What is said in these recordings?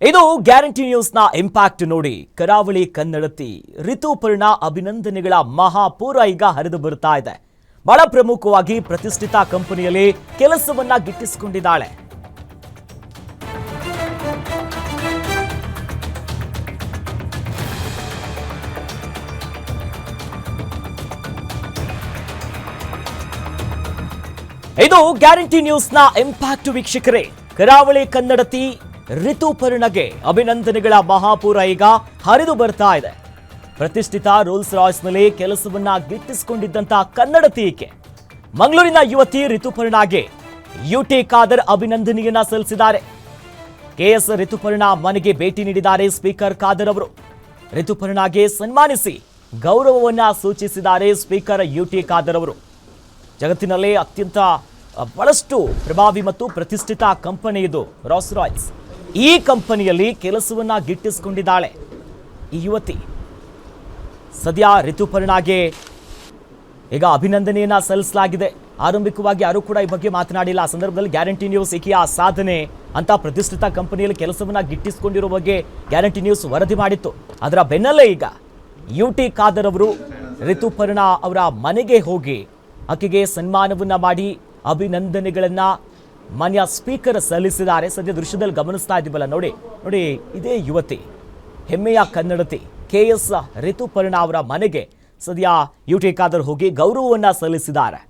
ಇದು guarantee ನ್ಯೂಸ್ನ impact ನೋಡಿ. ಕರಾವಳಿ ಕನ್ನಡತಿ ಋತುಪರ್ಣ ಅಭಿನಂದನೆಗಳ ಮಹಾಪೂರ ಈಗ ಹರಿದು ಬರುತ್ತಾ ಇದೆ. ಬಹಳ ಪ್ರಮುಖವಾಗಿ ಪ್ರತಿಷ್ಠಿತ ಕಂಪನಿಯಲ್ಲಿ ಕೆಲಸವನ್ನ ಗಿಟ್ಟಿಸಿಕೊಂಡಿದ್ದಾಳೆ. ಇದು ಗ್ಯಾರಂಟಿ ನ್ಯೂಸ್ನ ಇಂಪ್ಯಾಕ್ಟ್ ವೀಕ್ಷಕರೇ. ಕರಾವಳಿ ಕನ್ನಡತಿ ಋತುಪರ್ಣಗೆ ಅಭಿನಂದನೆಗಳ ಮಹಾಪೂರ ಈಗ ಹರಿದು ಬರ್ತಾ ಇದೆ. ಪ್ರತಿಷ್ಠಿತ ರೋಲ್ಸ್ ರಾಯ್ಸ್ನಲ್ಲಿ ಕೆಲಸವನ್ನ ಗಿಟ್ಟಿಸಿಕೊಂಡಿದ್ದಂತಹ ಕನ್ನಡ ತೀಕೆ ಮಂಗಳೂರಿನ ಯುವತಿ ಋತುಪರ್ಣಗೆ ಯುಟಿ ಖಾದರ್ ಅಭಿನಂದನೆಯನ್ನ ಸಲ್ಲಿಸಿದ್ದಾರೆ. ಕೆಎಸ್ ಋತುಪರ್ಣ ಮನೆಗೆ ಭೇಟಿ ನೀಡಿದ್ದಾರೆ ಸ್ಪೀಕರ್ ಖಾದರ್ ಅವರು. ಋತುಪರ್ಣಗೆ ಸನ್ಮಾನಿಸಿ ಗೌರವವನ್ನ ಸೂಚಿಸಿದ್ದಾರೆ ಸ್ಪೀಕರ್ ಯುಟಿ ಖಾದರ್ ಅವರು. ಜಗತ್ತಿನಲ್ಲೇ ಅತ್ಯಂತ ಬಹಳಷ್ಟು ಪ್ರಭಾವಿ ಮತ್ತು ಪ್ರತಿಷ್ಠಿತ ಕಂಪನಿ ಇದು ರಾಸ್ ರಾಯ್ಸ್. ಈ ಕಂಪನಿಯಲ್ಲಿ ಕೆಲಸವನ್ನು ಗಿಟ್ಟಿಸಿಕೊಂಡಿದ್ದಾಳೆ. ಈ ಯುವತಿ ಸದ್ಯ ಋತುಪರ್ಣಾಗೆ ಈಗ ಅಭಿನಂದನೆಯನ್ನು ಸಲ್ಲಿಸಲಾಗಿದೆ. ಆರಂಭಿಕವಾಗಿ ಯಾರೂ ಕೂಡ ಈ ಬಗ್ಗೆ ಮಾತನಾಡಿಲ್ಲ. ಆ ಸಂದರ್ಭದಲ್ಲಿ ಗ್ಯಾರಂಟಿ ನ್ಯೂಸ್ ಈಕೆಯ ಸಾಧನೆ ಅಂತ ಪ್ರತಿಷ್ಠಿತ ಕಂಪನಿಯಲ್ಲಿ ಕೆಲಸವನ್ನು ಗಿಟ್ಟಿಸಿಕೊಂಡಿರೋ ಬಗ್ಗೆ ಗ್ಯಾರಂಟಿ ನ್ಯೂಸ್ ವರದಿ ಮಾಡಿತ್ತು. ಅದರ ಬೆನ್ನಲ್ಲೇ ಈಗ ಯು ಟಿ ಖಾದರ್ ಅವರು ಋತುಪರ್ಣ ಅವರ ಮನೆಗೆ ಹೋಗಿ ಆಕೆಗೆ ಸನ್ಮಾನವನ್ನು ಮಾಡಿ ಅಭಿನಂದನೆಗಳನ್ನ ಮಾನ್ಯ ಸ್ಪೀಕರ್ ಸಲ್ಲಿಸಿದ್ದಾರೆ. ಸದ್ಯ ದೃಶ್ಯದಲ್ಲಿ ಗಮನಿಸ್ತಾ ಇದ್ದೀವಲ್ಲ, ನೋಡಿ ನೋಡಿ, ಇದೇ ಯುವತಿ, ಹೆಮ್ಮೆಯ ಕನ್ನಡತಿ, ಕೆ ಎಸ್ ಋತುಪರ್ಣ ಅವರ ಮನೆಗೆ ಸದ್ಯ ಯುಟಿ ಖಾದರ್ ಹೋಗಿ ಗೌರವವನ್ನ ಸಲ್ಲಿಸಿದ್ದಾರೆ.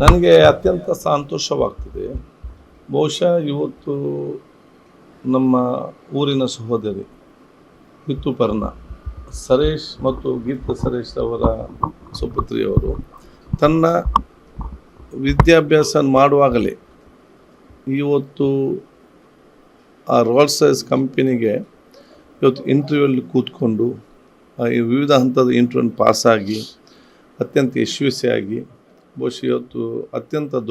ನನಗೆ ಅತ್ಯಂತ ಸಂತೋಷವಾಗ್ತದೆ. ಬಹುಶಃ ಇವತ್ತು ನಮ್ಮ ಊರಿನ ಸಹೋದರಿ ಋತುಪರ್ಣ ಸರೇಶ್ ಮತ್ತು ಗೀತಾ ಸರೇಶ್ ಅವರ ಸುಪುತ್ರಿಯವರು ತನ್ನ ವಿದ್ಯಾಭ್ಯಾಸ ಮಾಡುವಾಗಲೇ ಇವತ್ತು ಆ ರೋಲ್ಸ್ ರಾಯ್ಸ್ ಕಂಪನಿಗೆ ಇವತ್ತು ಇಂಟರ್ವ್ಯೂಲ್ಲಿ ಕೂತ್ಕೊಂಡು ವಿವಿಧ ಹಂತದ ಇಂಟರ್ವ್ಯೂನ ಪಾಸಾಗಿ, ಅತ್ಯಂತ ಯಶಸ್ವಿಯಾಗಿ, ಬಹುಶಃ ಇವತ್ತು ಅತ್ಯಂತ ದೊಡ್ಡ